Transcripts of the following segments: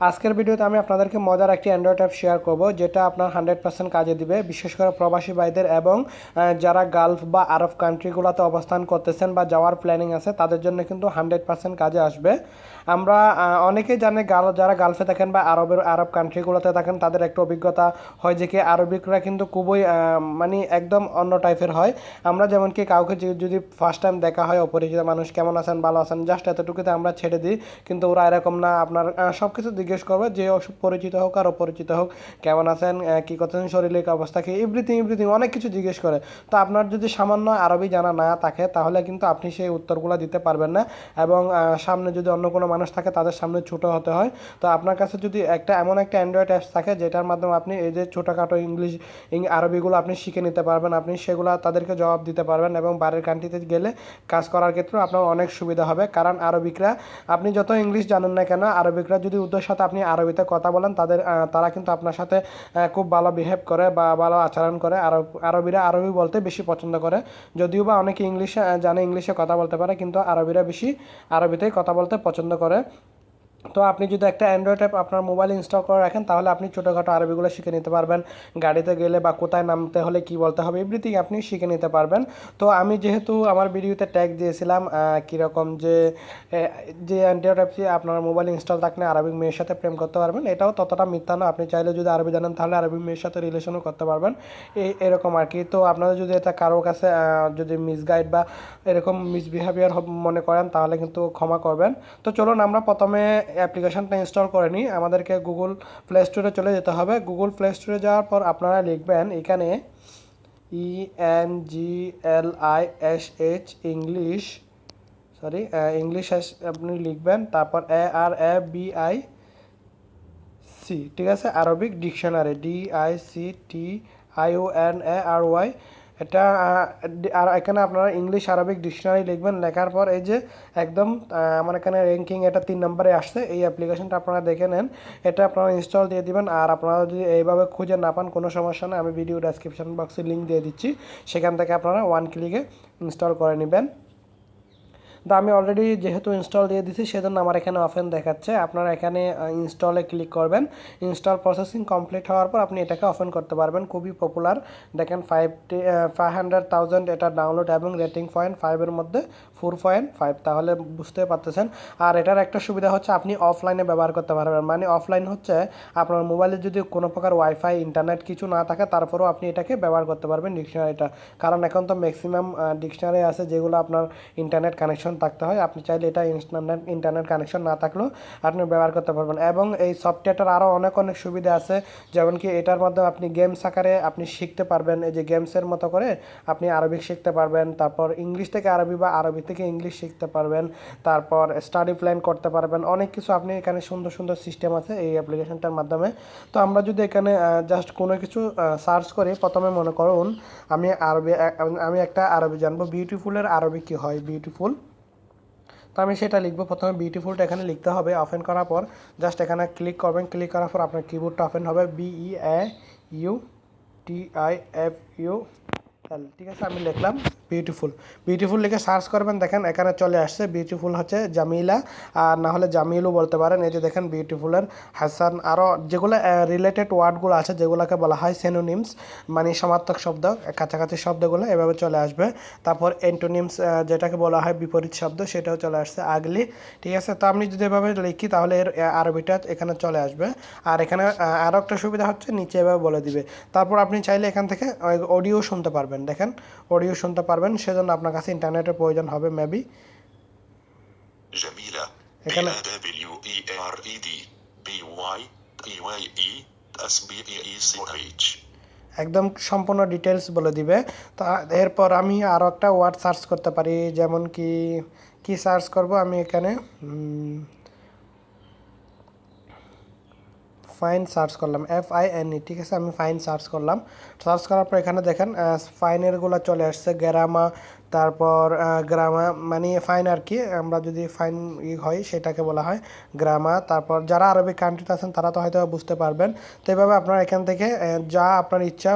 আজকের ভিডিওতে আমি আপনাদেরকে মজার একটি অ্যান্ড্রয়েড অ্যাপ শেয়ার করব, যেটা আপনার হান্ড্রেড পার্সেন্ট কাজে দিবে, বিশেষ করে প্রবাসী ভাইদের এবং যারা গালফ বা আরব কান্ট্রিগুলোতে অবস্থান করতেছেন বা যাওয়ার প্ল্যানিং আছে, তাদের জন্য কিন্তু হান্ড্রেড পার্সেন্ট কাজে আসবে। আমরা অনেকেই জানে গাল যারা গালফে থাকেন বা আরবের আরব কান্ট্রিগুলোতে থাকেন, তাদের একটা অভিজ্ঞতা হয় যে কি আরবিকরা কিন্তু খুবই মানে একদম অন্য টাইপের হয়। আমরা যেমন কি কাউকে যদি ফার্স্ট টাইম দেখা হয়, অপরিচিত মানুষ কেমন আছেন, ভালো আছেন জাস্ট এতটুকুতে আমরা ছেড়ে দিই, কিন্তু ওরা এরকম না, আপনার সব কিছু জিজ্ঞেস করবে যে পরিচিত হোক আর অপরিচিত হোক, কেমন আছেন কি করছেন, শরীরের অবস্থা, কি এভরিথিং এভরিথিং, অনেক কিছু জিজ্ঞেস করে। তো আপনার যদি সামান্য আরবি জানা না থাকে, তাহলে কিন্তু আপনি সেই উত্তরগুলো দিতে পারবেন না এবং সামনে যদি অন্য কোনো মানুষ থাকে, তাদের সামনে ছোটো হতে হয়। তো আপনার কাছে যদি একটা, এমন একটা অ্যান্ড্রয়েড অ্যাপস থাকে, যেটার মাধ্যমে আপনি এই যে ছোটোখাটো ইংলিশ আরবিগুলো আপনি শিখে নিতে পারবেন, আপনি সেগুলো তাদেরকে জবাব দিতে পারবেন এবং বাইরের কান্ট্রিতে গেলে কাজ করার ক্ষেত্রেও আপনার অনেক সুবিধা হবে। কারণ আরবিকরা, আপনি যত ইংলিশ জানেন না কেন, আরবিকরা যদি ওদের সাথে আপনি আরবিতে কথা বলেন, তাদের তারা কিন্তু আপনার সাথে খুব ভালো বিহেভ করে বা ভালো আচরণ করে। আরব, আরবিরা আরবি বলতে বেশি পছন্দ করে। যদিও বা অনেকে ইংলিশে জানে ইংলিশে কথা বলতে পারে, কিন্তু আরবিরা বেশি আরবিতেই কথা বলতে পছন্দ করে। তো আপনি যদি একটা অ্যান্ড্রয়েড অ্যাপ আপনার মোবাইলে ইনস্টল করে রাখেন, তাহলে আপনি ছোটোখাটো আরবিগুলো শিখে নিতে পারবেন। গাড়িতে গেলে বা কোথায় নামতে হলে কি বলতে হবে এভরিথিং আপনি শিখে নিতে পারবেন। তো আমি যেহেতু আমার ভিডিওতে ট্যাগ দিয়েছিলাম কীরকম যে যে অ্যান্ড্রয়েড অ্যাপটি আপনার মোবাইলে ইনস্টল থাকলে আরবিক মেয়ের সাথে প্রেম করতে পারবেন, এটাও ততটা মিথ্যা না। আপনি চাইলে যদি আরবি জানেন, তাহলে আরবি মেয়ের সাথে রিলেশনও করতে পারবেন। এই এরকম আর কি। তো আপনাদের যদি এটা কারোর কাছে যদি মিসগাইড বা এরকম মিসবিহেভিয়ার মনে করেন, তাহলে কিন্তু ক্ষমা করবেন। তো চলুন আমরা প্রথমে অ্যাপ্লিকেশনটা ইনস্টল করে নিই আমাদেরকে গুগল প্লে স্টোরে চলে যেতে হবে। গুগল প্লে স্টোরে যাওয়ার পর আপনারা লিখবেন এখানে E N G L I S H English sorry English আপনি লিখবেন, তারপর A R A B I C ঠিক আছে? Arabic dictionary D I C T I O N A R Y এটা আর এখানে আপনারা ইংলিশ আরবিক ডিকশনারি লিখবেন, লেখার পর এই যে একদম আমার এখানে র্যাঙ্কিং এটা তিন নম্বরে আসছে, এই অ্যাপ্লিকেশনটা আপনারা দেখে নেন, এটা আপনারা ইনস্টল দিয়ে দিবেন, আর আপনারা যদি এইভাবে খুঁজে না পান, কোনো সমস্যা নেই, আমি ভিডিও ডেসক্রিপশন বক্সে লিঙ্ক দিয়ে দিচ্ছি, সেখান থেকে আপনারা ওয়ান ক্লিকে ইনস্টল করে নেবেন। তো আমি অলরেডি যেহেতু ইনস্টল দিয়ে দিছি, সেজন্য আমার এখানে অফেন দেখাচ্ছে। আপনারা এখানে ইনস্টলে ক্লিক করবেন। ইনস্টল প্রসেসিং কমপ্লিট হওয়ার পর আপনি এটাকে অফেন করতে পারবেন। খুবই পপুলার দেখেন ফাইভ ফাইভ হান্ড্রেড থাউজেন্ড এটা ডাউনলোড এবং রেটিং পয়েন্ট ফাইভের মধ্যে ফোর পয়েন্ট ফাইভ তাহলে বুঝতে পারতেছেন। আর এটার একটা সুবিধা হচ্ছে আপনি অফলাইনে ব্যবহার করতে পারবেন। মানে অফলাইন হচ্ছে আপনার মোবাইলে যদি কোনো প্রকার ওয়াইফাই ইন্টারনেট কিছু না থাকে, তারপরেও আপনি এটাকে ব্যবহার করতে পারবেন ডিকশনারিটা কারণ এখন তো ম্যাক্সিমাম ডিকশনারি আছে যেগুলো আপনার ইন্টারনেট কানেকশন থাকতে হয়। আপনি চাইলে এটা ইন্টারনেট ইন্টারনেট কানেকশন না থাকলেও আপনি ব্যবহার করতে পারবেন। এবং এই সফটওয়্যারটার আরও অনেক অনেক সুবিধা আছে। যেমন কি এটার মাধ্যমে আপনি গেমস আকারে আপনি শিখতে পারবেন। এই যে গেমসের মতো করে আপনি আরবিক শিখতে পারবেন। তারপর ইংলিশ থেকে আরবি বা আরবি থেকে ইংলিশ শিখতে পারবেন, তারপর স্টাডি প্ল্যান করতে পারবেন, অনেক কিছু আপনি এখানে সুন্দর সুন্দর সিস্টেম আছে এই অ্যাপ্লিকেশনটার মাধ্যমে। তো আমরা যদি এখানে জাস্ট কোনো কিছু সার্চ করি, প্রথমে মনে করুন, আমি আরবি আমি একটা আরবি জানব বিউটিফুলের আরবি কি হয়? বিউটিফুল তো আমি সেটা লিখব, প্রথমে বিউটিফুলটা এখানে লিখতে হবে ওপেন করার পর জাস্ট এখানে ক্লিক করবেন ক্লিক করার পর আপনার কিবোর্ডটা ওপেন হবে B E A U T I F U L ঠিক আছে, আমি লিখলাম বিউটিফুল বিউটিফুল লিখে সার্চ করবেন, দেখেন এখানে চলে আসছে বিউটিফুল হচ্ছে জামিলা। আর না হলে জামিলও বলতে পারেন, এই যে দেখেন বিউটিফুলের হাসান। আরও যেগুলো রিলেটেড ওয়ার্ডগুলো আছে, যেগুলোকে বলা হয় সেনোনিমস মানে সমার্থক শব্দ, কাছাকাছি শব্দগুলো এভাবে চলে আসবে। তারপর এন্টোনিমস যেটাকে বলা হয় বিপরীত শব্দ, সেটাও চলে আসছে, আগলি। ঠিক আছে, তো আমি যদি এভাবে লিখি, তাহলে এর আরবিটা এখানে চলে আসবে। আর এখানে আরও একটা সুবিধা হচ্ছে, নিচে এভাবে বলে দিবে। তারপর আপনি চাইলে এখান থেকে অডিও শুনতে পারবেন। পারবেন। দেখেন অডিও শুনতে পারবেন সেজন্য আপনার কাছে ইন্টারনেটের প্রয়োজন হবে মেবি একদম সম্পূর্ণ ডিটেলস বলে দিবে। তো এরপর আমি আরও একটা ওয়ার্ড সার্চ করতে পারি যেমন কি কি সার্চ করব আমি এখানে? ফাইন সার্চ করলাম এফ আই এন ই ঠিক আছে? আমি ফাইন সার্চ করলাম। সার্চ করার পর এখানে দেখেন ফাইনেরগুলো চলে আসছে গ্যারামা তারপর গ্রামা মানে ফাইন আর কি, আমরা যদি ফাইন হয় সেটাকে বলা হয় গ্রামার তারপর যারা আরবিক কান্ট্রিতে আছেন, তারা তো হয়তো বুঝতে পারবেন। তো এইভাবে আপনারা এখান থেকে যা আপনার ইচ্ছা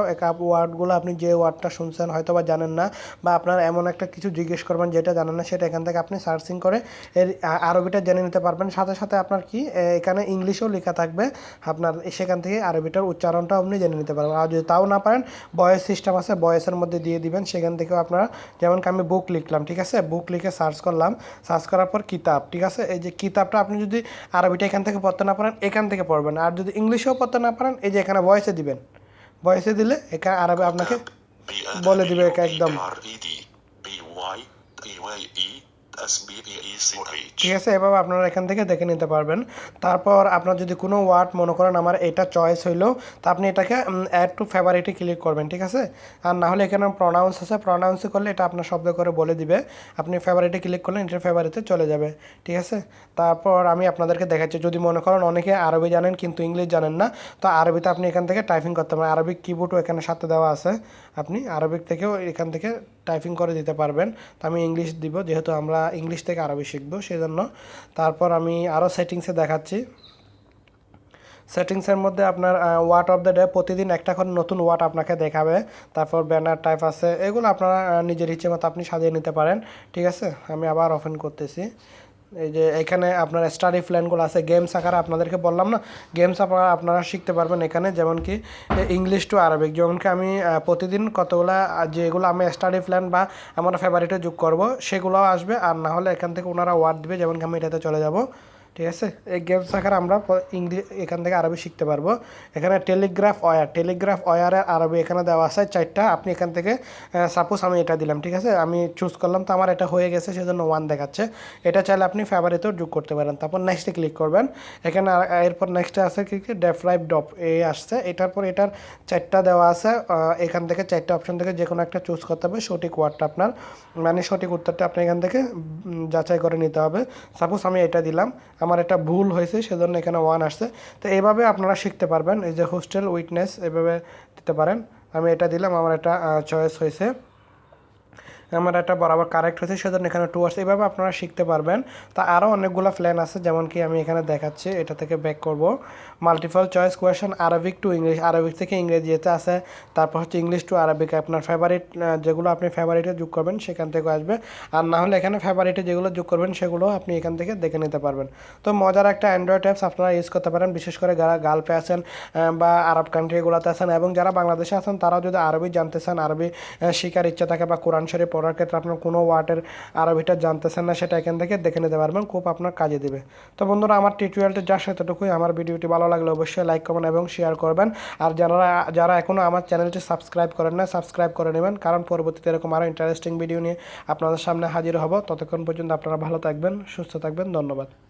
ওয়ার্ডগুলো আপনি যে ওয়ার্ডটা শুনছেন, হয়তো বা জানেন না, বা আপনার এমন একটা কিছু জিজ্ঞেস করবেন যেটা জানেন না, সেটা এখান থেকে আপনি সার্চিং করে এর আরবিটা জেনে নিতে পারবেন। সাথে সাথে আপনার কি এখানে ইংলিশও লেখা থাকবে। আপনার সেখান থেকে আরবিটার উচ্চারণটাও আপনি জেনে নিতে পারবেন। আর যদি তাও না পারেন, বয়েস সিস্টেম আছে, বয়েসের মধ্যে দিয়ে দিবেন। সেখান থেকেও আপনারা যেমন আমি বুক লিখলাম ঠিক আছে? বুক লিখে সার্চ করলাম সার্চ করার পর কিতাব ঠিক আছে? এই যে কিতাবটা আপনি যদি আরবিটা এখান থেকে পড়তে না পারেন এখান থেকে পড়বেন। আর যদি ইংলিশেও পড়তে না পারেন এই যে এখানে ভয়েসে দিবেন। ভয়েসে দিলে এখানে আরবি আপনাকে বলে দিবে একদম। ঠিক আছে, এভাবে আপনারা এখান থেকে দেখে নিতে পারবেন। তারপর আপনার যদি কোনো ওয়ার্ড মনে করেন আমার এটা চয়েস হইল, তা আপনি এটাকে অ্যাড টু ফেভারিটে ক্লিক করবেন, ঠিক আছে? আর না হলে এখানে প্রনাউন্স আছে প্রনাউন্সে করলে এটা আপনার শব্দ করে বলে দিবে। আপনি ফেভারিটে ক্লিক করলে এটা ফেভারিটে চলে যাবে, ঠিক আছে? তারপর আমি আপনাদেরকে দেখাচ্ছি, যদি মনে করেন অনেকে আরবি জানেন কিন্তু ইংলিশ জানেন না, তো আরবিতে আপনি এখান থেকে টাইপিং করতে পারেন। আরবিক কিবোর্ডও এখানে সাথে দেওয়া আছে। আপনি আরবিক থেকেও এখান থেকে টাইপিং করে দিতে পারবেন। তো আমি ইংলিশ দিব, যেহেতু আমরা ইংলিশ থেকে আরবি শিখব সেই জন্য তারপর আমি আরও সেটিংসে দেখাচ্ছি। সেটিংসের মধ্যে আপনার ওয়ার্ড অফ দ্য ডে প্রতিদিন একটা করে নতুন ওয়ার্ড আপনাকে দেখাবে। তারপর ব্যানার টাইপ আছে, এগুলো আপনারা নিজের ইচ্ছে মতো আপনি সাজিয়ে নিতে পারেন। ঠিক আছে? আমি আবার ওপেন করতেছি। এই যে এখানে আপনার স্টাডি প্ল্যানগুলো আছে গেমস আকারে আপনাদেরকে বললাম না গেমস আপনারা আপনারা শিখতে পারবেন এখানে, যেমন কি ইংলিশ টু আরবিক যেমন কি আমি প্রতিদিন কতগুলো, যেগুলো আমি স্টাডি প্ল্যান বা আমার ফেভারিটে যোগ করব, সেগুলোও আসবে, আর না হলে এখান থেকে ওনারা ওয়ার্ড দিবে, যেমন কি আমি এটাতে চলে যাব। ঠিক আছে? এই গেমস আকারে আমরা ইংলিশ এখান থেকে আরবি শিখতে পারব। এখানে টেলিগ্রাফ ওয়ার টেলিগ্রাফ ওয়ারের আরবি এখানে দেওয়া আছে চারটা। আপনি এখান থেকে সাপোজ আমি এটা দিলাম, ঠিক আছে? আমি চুজ করলাম, তো আমার এটা হয়ে গেছে, সেজন্য ওয়ান দেখাচ্ছে। এটা চাইলে আপনি ফেভারিতেও যোগ করতে পারেন। তারপর নেক্সটে ক্লিক করবেন। এখানে এরপর নেক্সটে আছে কি ডেফরাইভ ডপ এ আসছে। এটার পর এটার চারটা দেওয়া আছে। এখান থেকে চারটা অপশন থেকে যে কোনো একটা চুজ করতে হবে। সঠিক ওয়ার্ডটা আপনার মানে সঠিক উত্তরটা আপনি এখান থেকে যাচাই করে নিতে হবে। সাপোজ আমি এটা দিলাম। আমার এটা ভুল হয়েছে, সেজন্য এখানে ওয়ান আসছে। তো এভাবে আপনারা শিখতে পারবেন, এই যে হোস্টেল উইটনেস এভাবে দিতে পারেন। আমি এটা দিলাম, আমার এটা চয়েস হয়েছে। আমার একটা বরাবর কারেক্ট হয়েছে, সেজন্য এখানে টু আসছে। এইভাবে আপনারা শিখতে পারবেন। তা আরও অনেকগুলো প্ল্যান আছে, যেমন কি আমি এখানে দেখাচ্ছি, এটা থেকে ব্যাক করব। Multiple choice question Arabic to English Arabic থেকে ইংরেজিতে আছে। তারপর হচ্ছে ইংলিশ টু আরবিক আপনার ফেভারিট যেগুলো আপনি ফেভারিটে যোগ করবেন, সেখান থেকে আসবে। আর না হলে এখানে ফেভারিটে যেগুলো যোগ করবেন, সেগুলো আপনি এখান থেকে দেখে নিতে পারবেন। তো মজার একটা অ্যান্ড্রয়েড অ্যাপস আপনারা ইউজ করতে পারেন, বিশেষ করে যারা গালফে আছেন বা আরব কান্ট্রিগুলোতে আছেন, এবং যারা বাংলাদেশে আছেন, তারাও যদি আরবি জানতে চান আরবি শেখার ইচ্ছা থাকে, বা কোরআন শরীফ পড়ার ক্ষেত্রে আপনার কোনো ওয়ার্ডের আরবিটা জানতেছেন না, সেটা এখান থেকে দেখে নিতে পারবেন, খুব আপনার কাজে দেবে। তো বন্ধুরা, আমার টিউটোরিয়ালটা যা সেতটুকুই আমার ভিডিওটি ভালো লাগলে অবশ্যই লাইক করবেন এবং শেয়ার করবেন। আর যারা যারা এখনও আমার চ্যানেলটি সাবস্ক্রাইব করেন না সাবস্ক্রাইব করে নেবেন, কারণ পরবর্তীতে এরকম আরও ইন্টারেস্টিং ভিডিও নিয়ে আপনাদের সামনে হাজির হব। ততক্ষণ পর্যন্ত আপনারা ভালো থাকবেন, সুস্থ থাকবেন, ধন্যবাদ।